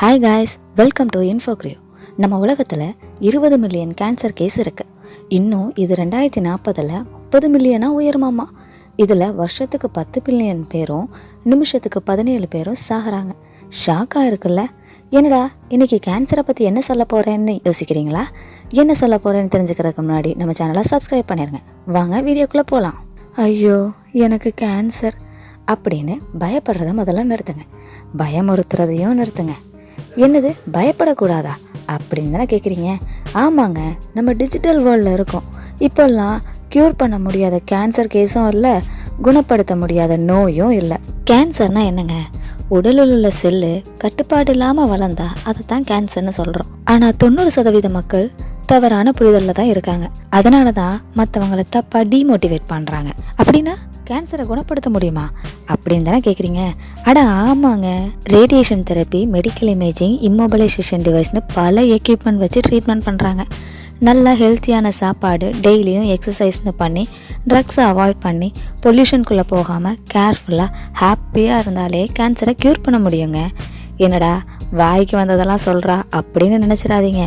Hi guys welcome to Infocreo நம்ம உலகத்தில் இருபது மில்லியன் கேன்சர் கேஸ் இருக்குது இன்னும் இது ரெண்டாயிரத்தி நாற்பதில் முப்பது மில்லியனாக உயருமாமா? இதில் வருஷத்துக்கு பத்து பில்லியன் பேரும் நிமிஷத்துக்கு பதினேழு பேரும் சாகுறாங்க. ஷாக்காக இருக்குல்ல? என்னடா இன்னைக்கு கேன்சரை பற்றி என்ன சொல்ல போகிறேன்னு யோசிக்கிறீங்களா? என்ன சொல்ல போகிறேன்னு தெரிஞ்சுக்கிறதுக்கு முன்னாடி நம்ம சேனலை சப்ஸ்கிரைப் பண்ணிடுங்க வாங்க வீடியோக்குள்ளே போகலாம் ஐயோ எனக்கு கேன்சர் அப்படின்னு பயப்படுறத முதல்ல நிறுத்துங்க. பயமுறுத்துறதையும் நிறுத்துங்க. என்னது பயப்படக்கூடாதா? அப்படின்னு தானே கேட்குறீங்க ஆமாங்க நம்ம டிஜிட்டல் வேர்ல்டில் இருக்கோம். இப்போல்லாம் க்யூர் பண்ண முடியாத கேன்சர் கேஸும் இல்லை குணப்படுத்த முடியாத நோயும் இல்லை. கேன்சர்னா என்னங்க? உடலில் உள்ள செல்லு கட்டுப்பாடு இல்லாமல் வளர்ந்தா அதை தான் கேன்சர்னு சொல்கிறோம் ஆனால் தொண்ணூறு சதவீத மக்கள் தவறான புரிதலில் தான் இருக்காங்க. அதனால தான் மற்றவங்கள தப்பாக டீமோட்டிவேட் பண்ணுறாங்க அப்படின்னா கேன்சரை குணப்படுத்த முடியுமா? அப்படின்னு தானே கேட்குறீங்க அட ஆமாங்க. Radiation therapy medical imaging immobilisation டிவைஸ்னு பல எக்யூப்மெண்ட் வச்சு ட்ரீட்மெண்ட் பண்ணுறாங்க நல்லா ஹெல்த்தியான சாப்பாடு டெய்லியும் எக்ஸசைஸ்னு பண்ணி ட்ரக்ஸை அவாய்ட் பண்ணி பொல்யூஷனுக்குள்ளே போகாமல் கேர்ஃபுல்லாக ஹாப்பியாக இருந்தாலே கேன்சரை க்யூர் பண்ண முடியுங்க. என்னடா வாய்க்கு வந்ததெல்லாம் சொல்கிறா அப்படின்னு நினச்சிடாதீங்க.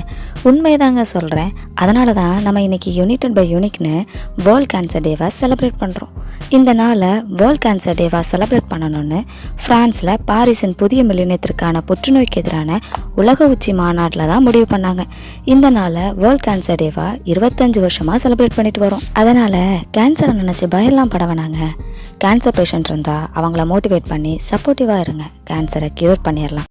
உண்மைதாங்க சொல்கிறேன் அதனால தான் நம்ம இன்றைக்கி யூனிட் பை யூனிக்னு வேர்ல்ட் கேன்சர் டேவை செலிப்ரேட் பண்ணுறோம் இந்த நாளை வேர்ல்ட் கேன்சர் டேவாக செலிப்ரேட் பண்ணணும்னு ஃப்ரான்ஸில் பாரிஸின் புதிய மில்லினியத்திற்கான புற்றுநோய்க்கு எதிரான உலக உச்சி மாநாட்டில் தான் முடிவு பண்ணாங்க. இந்த நாளை வேர்ல்ட் கேன்சர் டேவாக இருபத்தஞ்சு வருஷமாக செலிப்ரேட் பண்ணிட்டு வரோம். அதனால் கேன்சரை நினச்சி பயம்லாம் பட வேணாங்க. கேன்சர் பேஷண்ட் இருந்தால் அவங்கள மோட்டிவேட் பண்ணி சப்போர்ட்டிவாக இருங்க. கேன்சரை க்யூர் பண்ணிடலாம்.